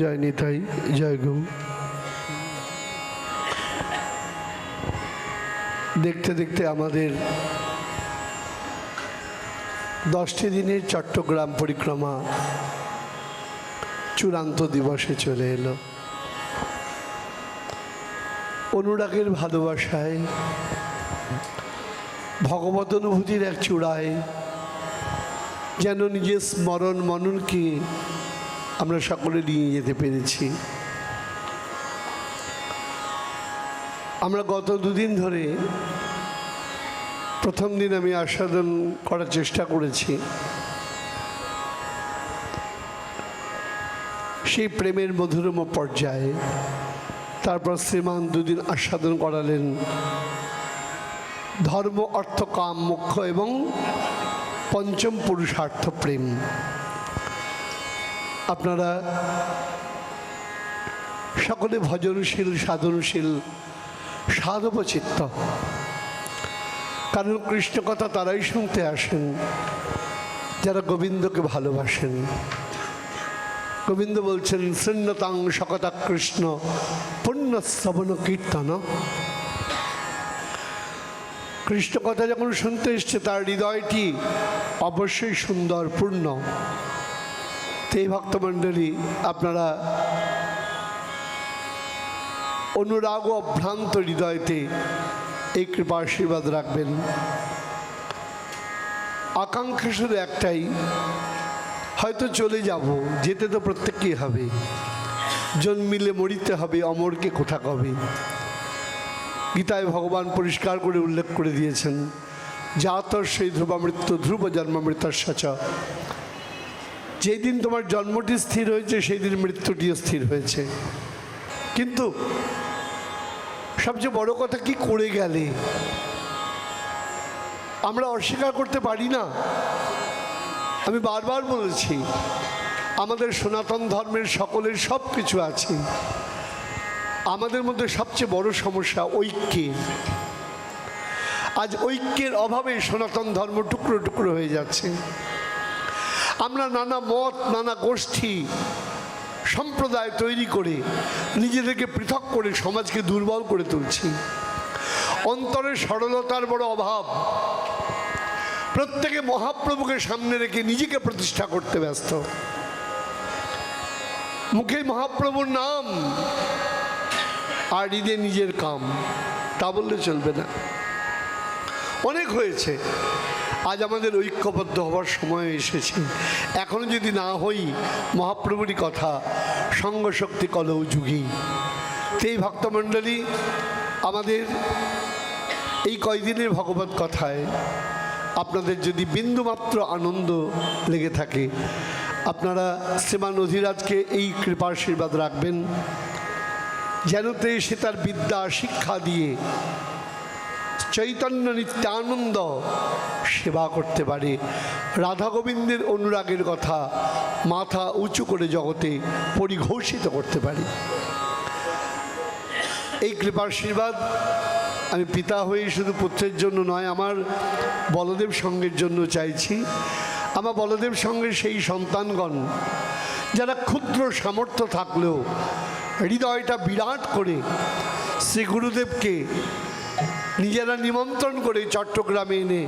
জয় নিতাই, জয় গৌ। দেখতে দেখতে আমাদের দশটি দিনের চট্টগ্রাম পরিক্রমা চূড়ান্ত দিবসে চলে এলো। অনুরাগের ভালোবাসায়, ভগবত অনুভূতির এক চূড়ায়, যেন নিজের স্মরণ মননকে আমরা সকলে নিয়ে যেতে পেরেছি। আমরা গত দুদিন ধরে প্রথম দিন আমি আস্বাদন করার চেষ্টা করেছি। সেই প্রেমের মধুরম পর্যায়ে তারপর শ্রীমান দুদিন আস্বাদন করালেন। ধর্ম অর্থ কাম মোক্ষ এবং পঞ্চম পুরুষার্থ প্রেম। আপনারা সকলে ভজনশীল, সাধনশীল, সাধবচিত্ত। কারণ কৃষ্ণ কথা তারাই শুনতে আসেন, যারা গোবিন্দকে ভালোবাসেন। গোবিন্দ বলছেন শূন্যতাং সকতা কৃষ্ণ পুণ্য শ্রবণ কীর্তন। কৃষ্ণ কথা যখন শুনতে এসছে, তার হৃদয়টি অবশ্যই সুন্দর, পূর্ণ। তো এই ভক্তমণ্ডলী আপনারা অনুরাগ ও অভ্রান্ত হৃদয়তে এই কৃপা আশীর্বাদ রাখবেন। আকাঙ্ক্ষা শুধু একটাই, হয়তো চলে যাব, যেতে তো প্রত্যেককেই হবে। জন্মিলে মরিতে হবে, অমরকে কোথা কবে? গীতায় ভগবান পরিষ্কার করে উল্লেখ করে দিয়েছেন জাতর সেই ধ্রুব মৃত্যু, ধ্রুব জন্ম মৃত্যুর যেই দিন তোমার জন্মটি স্থির হয়েছে সেই দিন মৃত্যুটিও স্থির হয়েছে। কিন্তু সবচেয়ে বড় কথা, কি করে গেলে? আমরা অস্বীকার করতে পারি না। আমি বারবার বলেছি, আমাদের সনাতন ধর্মের সকলের সব কিছু আছে। আমাদের মধ্যে সবচেয়ে বড় সমস্যা ঐক্যের আজ ঐক্যের অভাবে সনাতন ধর্ম টুকরো টুকরো হয়ে যাচ্ছে। আমরা নানা মত, নানা গোষ্ঠী, সম্প্রদায় তৈরি করে নিজেদেরকে পৃথক করে সমাজকে দুর্বল করে তুলছি। অন্তরের সরলতার বড় অভাব। প্রত্যেকে মহাপ্রভুকে সামনে রেখে নিজেকে প্রতিষ্ঠা করতে ব্যস্ত। মুখে মহাপ্রভুর নাম আর ঈদে নিজের কাম। তা বললে চলবে না। অনেক হয়েছে। আজ আমাদের ঐক্যবদ্ধ হওয়ার সময় এসেছে। এখনও যদি না হই, মহাপ্রভুরই কথা, সঙ্গশক্তি কলৌ যুগী। সেই ভক্তমণ্ডলী, আমাদের এই কয়দিনের ভগবত কথায় আপনাদের যদি বিন্দুমাত্র আনন্দ লেগে থাকে, আপনারা শ্রীমান অধিরাজকে এই কৃপা আশীর্বাদ রাখবেন, যেন তে সে তার বিদ্যা, শিক্ষা দিয়ে চৈতন্য নিত্যানন্দ সেবা করতে পারে। রাধা গোবিন্দের অনুরাগের কথা মাথা উঁচু করে জগতে পরিঘোষিত করতে পারে। এই কৃপাশীর্বাদ আমি পিতা হয়ে শুধু পুত্রের জন্য নয়, আমার বলদেব সঙ্গের জন্য চাইছি। আমার বলদেব সঙ্গে সেই সন্তানগণ, যারা ক্ষুদ্র সামর্থ্য থাকলেও হৃদয়টা বিরাট করে শ্রী গুরুদেবকে নিজেরা নিমন্ত্রণ করে চট্টগ্রামে এনে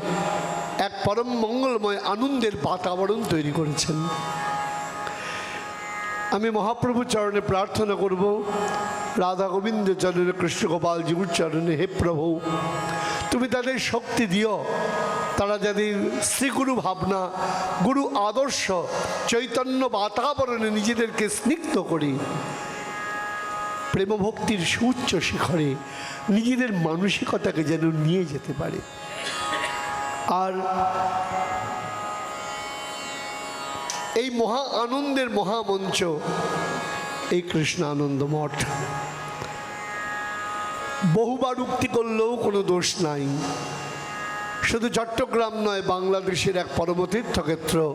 এক পরম মঙ্গলময় আনন্দের বাতাবরণ তৈরি করেছেন। আমি মহাপ্রভু চরণে প্রার্থনা করব, রাধা গোবিন্দ চরণে, কৃষ্ণ জীবুর চরণে, হে প্রভু, তুমি তাদের শক্তি দিও, তারা যাদের শ্রীগুরু ভাবনা, গুরু আদর্শ, চৈতন্য বাতাবরণে নিজেদেরকে স্নিগ্ধ করে। প্রেমভক্তির সুউচ্চ শিখরে নিজেদের মানসিকতাকে যেন নিয়ে যেতে পারে। আর এই মহা আনন্দের মহামঞ্চ এই কৃষ্ণ আনন্দ মঠ। বহুবার উক্তি করলেও কোনো দোষ নাই। শুধু চট্টগ্রাম নয়, বাংলাদেশের এক পরমতীর্থক্ষেত্র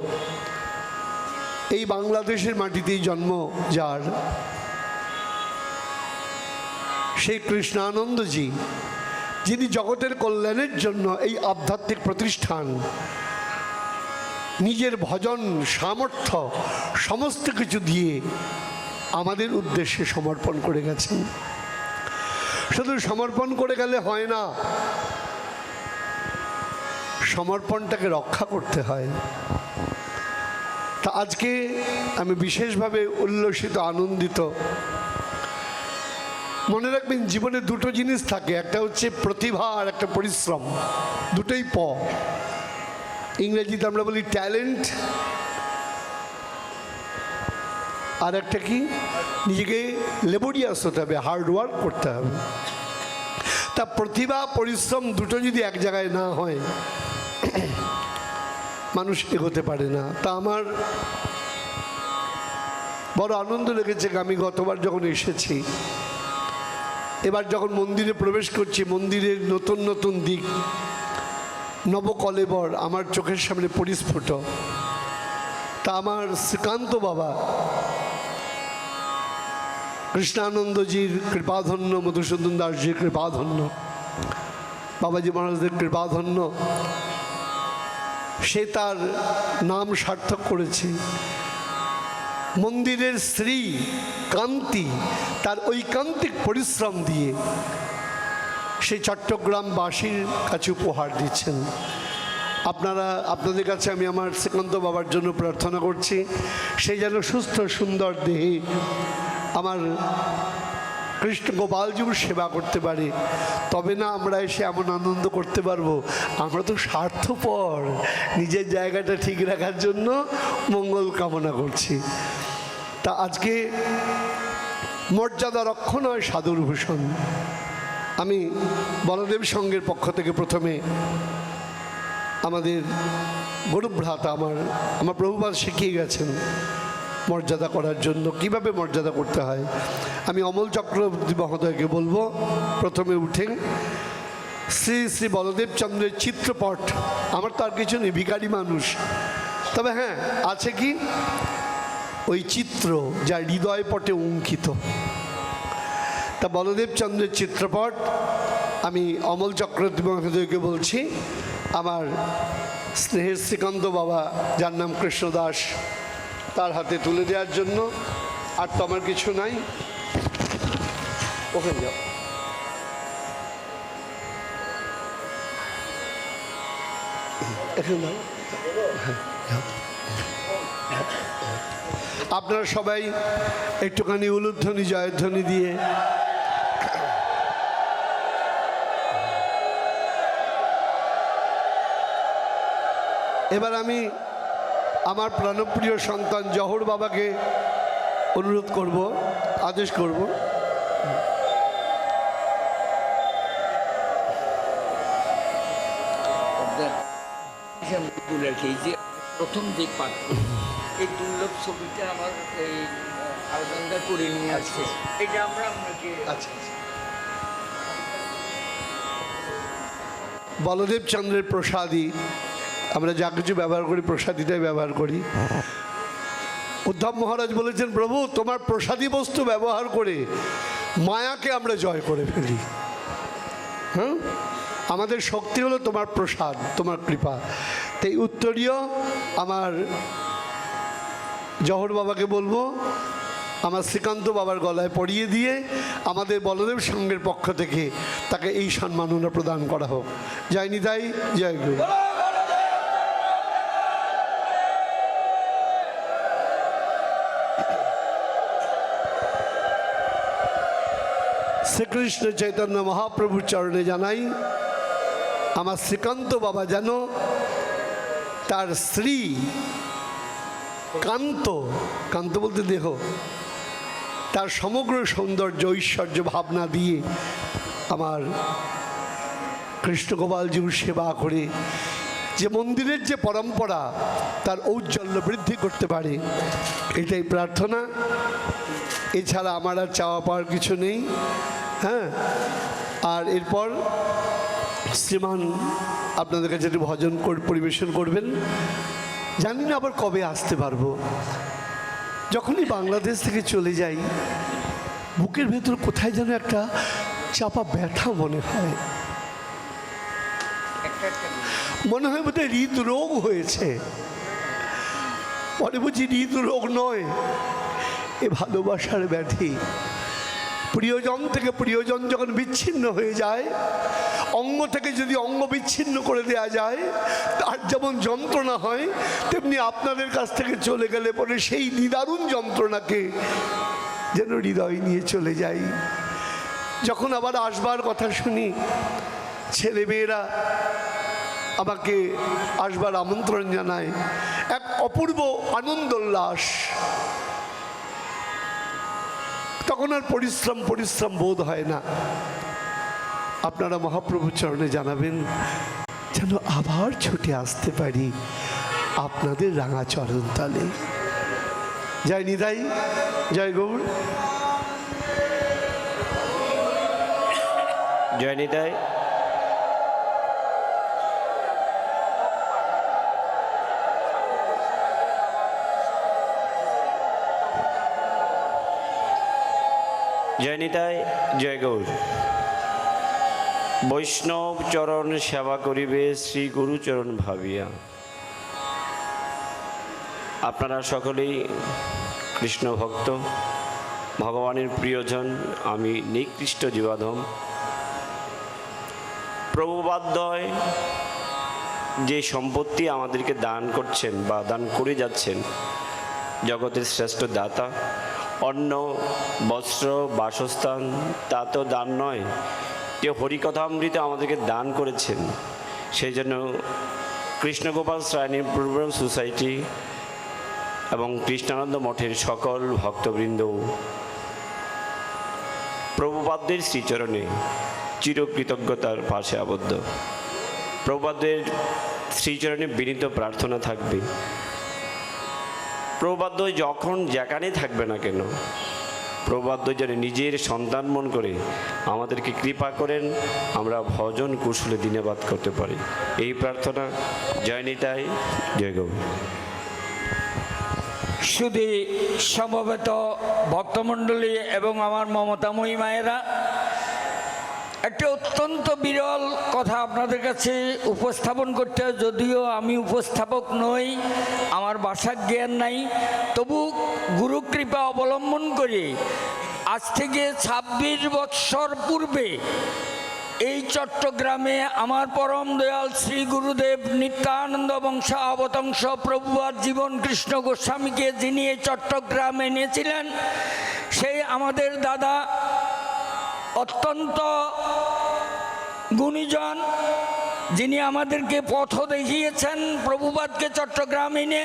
এই বাংলাদেশের মাটিতেই জন্ম যার। সেই কৃষ্ণানন্দজি, যিনি জগতের কল্যাণের জন্য এই আধ্যাত্মিক প্রতিষ্ঠান, নিজের ভজন, সামর্থ্য, সমস্ত কিছু দিয়ে আমাদের উদ্দেশ্যে সমর্পণ করে গেছেন। শুধু সমর্পণ করে গেলে হয় না, সমর্পণটাকে রক্ষা করতে হয়। তা আজকে আমি বিশেষভাবে উল্লসিত, আনন্দিত মনে রাখবেন, জীবনে দুটো জিনিস থাকে। একটা হচ্ছে প্রতিভা আর একটা পরিশ্রম। দুটোই প। ইংরেজিতে আমরা বলি ট্যালেন্ট। আর একটা কি? নিজেকে লেবরিয়াস হতে হবে হার্ড ওয়ার্ক করতে হবে। তা প্রতিভা, পরিশ্রম দুটো যদি এক জায়গায় না হয়, মানুষ এগোতে পারে না। তা আমার বড় আনন্দ লেগেছে আমি গতবার যখন এসেছি এবার যখন মন্দিরে প্রবেশ করছি, মন্দিরের নতুন নতুন দিক, নবকলেবর আমার চোখের সামনে পরিস্ফুট। তা আমার শ্রীকান্ত বাবা, কৃষ্ণানন্দজির কৃপাধন্য, মধুসূদন দাসজির কৃপাধন্য, বাবাজি মহারাজদের কৃপাধন্য, সে তার নাম সার্থক করেছে। মন্দিরের স্ত্রী কান্তি, তার ওই ঐকান্তিক পরিশ্রম দিয়ে সেই চট্টগ্রামবাসীর কাছে উপহার দিচ্ছেন। আপনারা, আপনাদের কাছে আমি আমার শ্রীকান্ত বাবার জন্য প্রার্থনা করছি। সে যেন সুস্থ, সুন্দর দেহে আমার কৃষ্ণ গোপালজিউর সেবা করতে পারে। তবে না আমরা এসে এমন আনন্দ করতে পারব। আমরা তো স্বার্থপর। নিজের জায়গাটা ঠিক রাখার জন্য মঙ্গল কামনা করছি। তা আজকে মর্যাদা রক্ষণ হয় সাধুর ভূষণ আমি বলদেব সঙ্গের পক্ষ থেকে প্রথমে আমাদের গরুভ্রাতা আমার আমার প্রভুপাদ শিখিয়ে গেছেন মর্যাদা করার জন্য, কীভাবে মর্যাদা করতে হয়। আমি অমল চক্রবর্তী মহোদয়কে বলব, প্রথমে উঠে শ্রী শ্রী বলদেব চন্দ্রের চিত্রপট, আমার তো আর কিছু নেই, ভিখারি মানুষ। তবে হ্যাঁ আছে কি? ওই চিত্র যা হৃদয় পটে অঙ্কিত। তা বলদেব চন্দ্রের চিত্রপট আমি অমল চক্রবর্তী মহোদয়কে বলছি আমার স্নেহের শ্রীকান্ত বাবা যার নাম কৃষ্ণদাস তার হাতে তুলে দেওয়ার জন্য আর তো আমার কিছু নাই। ওখানে যাও। এখানে দাও হ্যাঁ, যাও। আপনারা সবাই একটুখানি উলুধ্বনি, জয়ধ্বনি দিয়ে। এবার আমি আমার প্রাণপ্রিয় সন্তান জহর বাবাকে অনুরোধ করব, আদেশ করব। প্রথম যে পাঠ এই দুর্লভ ছবিটা আমার এই আলগঙ্গা করে নিয়ে আসছে। এটা আমরা আপনাকে আচ্ছা বলদেব চন্দ্রের প্রসাদী আমরা যা কিছু ব্যবহার করি প্রসাদীটাই ব্যবহার করি। উদ্ধব মহারাজ বলেছেন প্রভু তোমার প্রসাদী বস্তু ব্যবহার করে মায়াকে আমরা জয় করে ফেলি। হ্যাঁ? আমাদের শক্তি হলো তোমার প্রসাদ তোমার কৃপা। তাই উত্তরীয় আমার জহর বাবাকে বলব, আমার শ্রীকান্ত বাবার গলায় পরিয়ে দিয়ে আমাদের বলদেব সঙ্গের পক্ষ থেকে তাকে এই সম্মাননা প্রদান করা হোক। জয় নিতাই, জয় গুরু। শ্রীকৃষ্ণ চৈতন্য মহাপ্রভুর চরণে জানাই, আমার শ্রীকান্ত বাবা যেন তার স্ত্রী কান্ত কান্ত বলতে দেহ তার সমগ্র সৌন্দর্য, ঐশ্বর্য ভাবনা দিয়ে আমার কৃষ্ণগোপালজির সেবা করে যে মন্দিরের যে পরম্পরা, তার ঔজ্জ্বল্য বৃদ্ধি করতে পারে, এটাই প্রার্থনা। এছাড়া আমার আর চাওয়া পাওয়ার কিছু নেই হ্যাঁ? আর এরপর শ্রীমান আপনাদের কাছে একটু ভজন পরিবেশন করবেন। জানি না আবার কবে আসতে পারব। যখনই বাংলাদেশ থেকে চলে যাই, বুকের ভেতর কোথায় যেন একটা চাপা ব্যথা মনে হয়। মনে হয় বোধহয় হৃদরোগ হয়েছে। পরে বুঝি হৃদরোগ নয়, এ ভালোবাসার ব্যাধি। প্রিয়জন থেকে প্রিয়জন যখন বিচ্ছিন্ন হয়ে যায় অঙ্গ থেকে যদি অঙ্গ বিচ্ছিন্ন করে দেয়া যায়, তার যেমন যন্ত্রণা হয়, তেমনি আপনাদের কাছ থেকে চলে গেলে পরে সেই নিদারুণ যন্ত্রণাকে যেন হৃদয় নিয়ে চলে যাই। যখন আবার আসবার কথা শুনি, ছেলেমেয়েরা আমাকে আসবার আমন্ত্রণ জানায়, এক অপূর্ব আনন্দোল্লাস। তখন আর পরিশ্রম পরিশ্রম বোধ হয় না। আপনারা মহাপ্রভু চরণে জানাবেন, যেন আবার ছুটে আসতে পারি আপনাদের রাঙা চরণ তালে জয় নিদাই জয় গৌর। জয় নিতাই। জয় নিতাই, জয় গৌর। বৈষ্ণব চরণ সেবা করিবে, শ্রী গুরুচরণ ভাবিয়া। আপনারা সকলেই কৃষ্ণ ভক্ত, ভগবানের প্রিয়জন, আমি নিকৃষ্ট জীবাধম। প্রভুবাদ্যয় যে সম্পত্তি আমাদেরকে দান করছেন বা দান করে যাচ্ছেন, জগতের শ্রেষ্ঠ দাতা, অন্ন, বস্ত্র, বাসস্থান, তা তো দান নয় যে হরিকথামৃত আমাদেরকে দান করেছেন। সেই জন্য কৃষ্ণগোপাল শ্রায়ণী প্রোগ্রাম সোসাইটি এবং কৃষ্ণানন্দ মঠের সকল ভক্তবৃন্দ প্রভুপাদ্যের শ্রীচরণে চিরকৃতজ্ঞতার পাশে আবদ্ধ। প্রভুপাদ্যের শ্রীচরণে বিনীত প্রার্থনা থাকবে। প্রবাদ্য যখন যেখানে থাকবে না কেন প্রবাদ্য যেন নিজের সন্তান মন করে আমাদেরকে কৃপা করেন, আমরা ভজন কুশলে দিনেবাদ করতে পারি। এই প্রার্থনা জয় নিতাই, জয় গৌ। শুধু সমবেত ভক্তমণ্ডলী এবং আমার মমতাময়ী মায়েরা একটা অত্যন্ত বিরল কথা আপনাদের কাছে উপস্থাপন করতে যদিও আমি উপস্থাপক নই, আমার বাসার জ্ঞান নাই। তবু গুরুকৃপা অবলম্বন করে আজ থেকে ছাব্বিশ বৎসর পূর্বে এই চট্টগ্রামে আমার পরম দয়াল শ্রী গুরুদেব নিত্যানন্দ বংশ অবতংশ প্রভুয়ার জীবন কৃষ্ণ গোস্বামীকে যিনি এই চট্টগ্রামে এনেছিলেন, সেই আমাদের দাদা অত্যন্ত গুণীজন, যিনি আমাদেরকে পথ দেখিয়েছেন প্রভুবাদকে চট্টগ্রাম এনে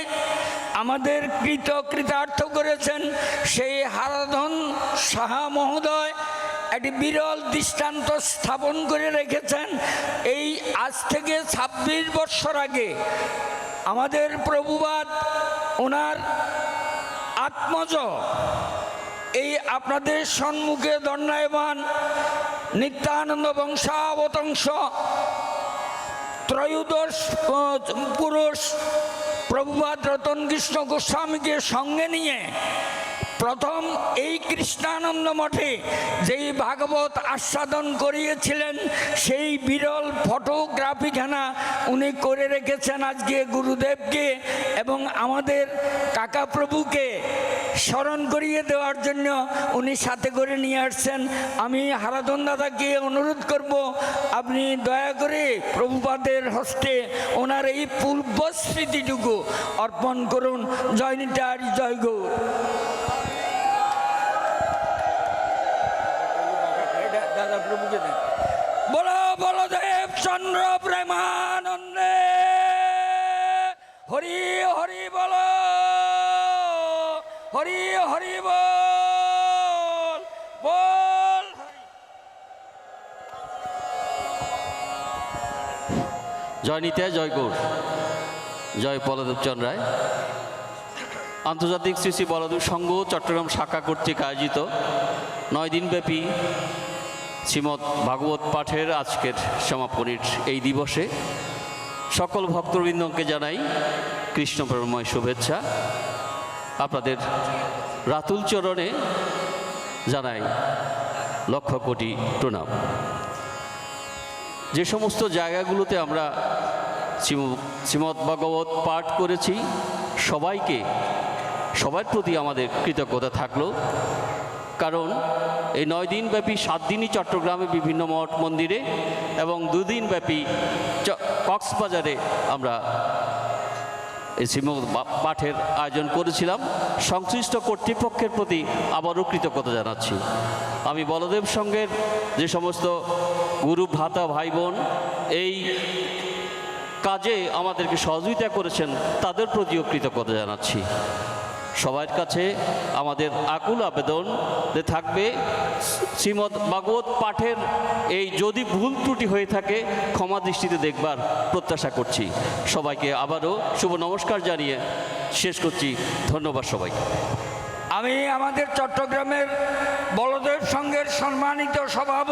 আমাদের কৃত কৃতার্থ করেছেন, সেই হারাধন সাহা মহোদয় একটি বিরল দৃষ্টান্ত স্থাপন করে রেখেছেন। এই আজ থেকে ছাব্বিশ বৎসর আগে আমাদের প্রভুবাদ ওনার আত্মজ এই আপনাদের সম্মুখে দণ্ডায়মান নিত্যানন্দ বংশাবতংশ ত্রয়োদশ পুরুষ প্রভুপাদ রতন কৃষ্ণ গোস্বামীকে সঙ্গে নিয়ে প্রথম এই কৃষ্ণানন্দ মঠে যেই ভাগবত আস্বাদন করিয়েছিলেন, সেই বিরল ফটোগ্রাফিখানা উনি করে রেখেছেন আজকে গুরুদেবকে এবং আমাদের কাকা প্রভুকে স্মরণ করিয়ে দেওয়ার জন্য উনি সাথে করে নিয়ে আসছেন। আমি হারাধন দাদাকে অনুরোধ করব, আপনি দয়া করে প্রভুপাদের হস্তে ওনার এই পূর্ব স্মৃতিটুকু অর্পণ করুন। জয় নিতার, জয় গৌর। দেন বলো বলদেব চন্দ্র প্রেমানন্দে। হরি হরি বল। হরি হরি বল বল জয় নিতাই জয় গৌর। জয় বলদেবচন্দ রায়। আন্তর্জাতিক শ্রী শ্রী বলদেব সংঘ চট্টগ্রাম শাখা কর্তৃক আয়োজিত নয় দিনব্যাপী শ্রীমৎ ভাগবত পাঠের আজকের সমাপনীর এই দিবসে সকল ভক্তবৃন্দকে জানাই কৃষ্ণপ্রেমময় শুভেচ্ছা। আপনাদের রাতুল চরণে জানাই লক্ষ কোটি প্রণাম। যে সমস্ত জায়গাগুলোতে আমরা শ্রীম- ভগবত পাঠ করেছি, সবাইকে, সবার প্রতি আমাদের কৃতজ্ঞতা থাকল। কারণ এই নয় দিনব্যাপী সাত দিনই চট্টগ্রামে বিভিন্ন মঠ মন্দিরে এবং দুদিন ব্যাপী চ- কক্সবাজারে আমরা শ্রীমদ পাঠের আয়োজন করেছিলাম। সংশ্লিষ্ট কর্তৃপক্ষের প্রতি আবারও কৃতজ্ঞতা জানাচ্ছি। আমি বলদেব সঙ্গের যে সমস্ত গুরু ভ্রাতা ভাই বোন এই কাজে আমাদেরকে সহযোগিতা করেছেন, তাদের প্রতিও কৃতজ্ঞতা জানাচ্ছি। সবার কাছে আমাদের আকুল আবেদন থাকবে শ্রীমদ্ ভাগবত পাঠের এই যদি ভুল ত্রুটি হয়ে থাকে, ক্ষমা দৃষ্টিতে দেখবার প্রত্যাশা করছি। সবাইকে আবারও শুভ নমস্কার জানিয়ে শেষ করছি। ধন্যবাদ সবাই আমি আমাদের চট্টগ্রামের বলদেব সংঘের সম্মানিত সভাপতি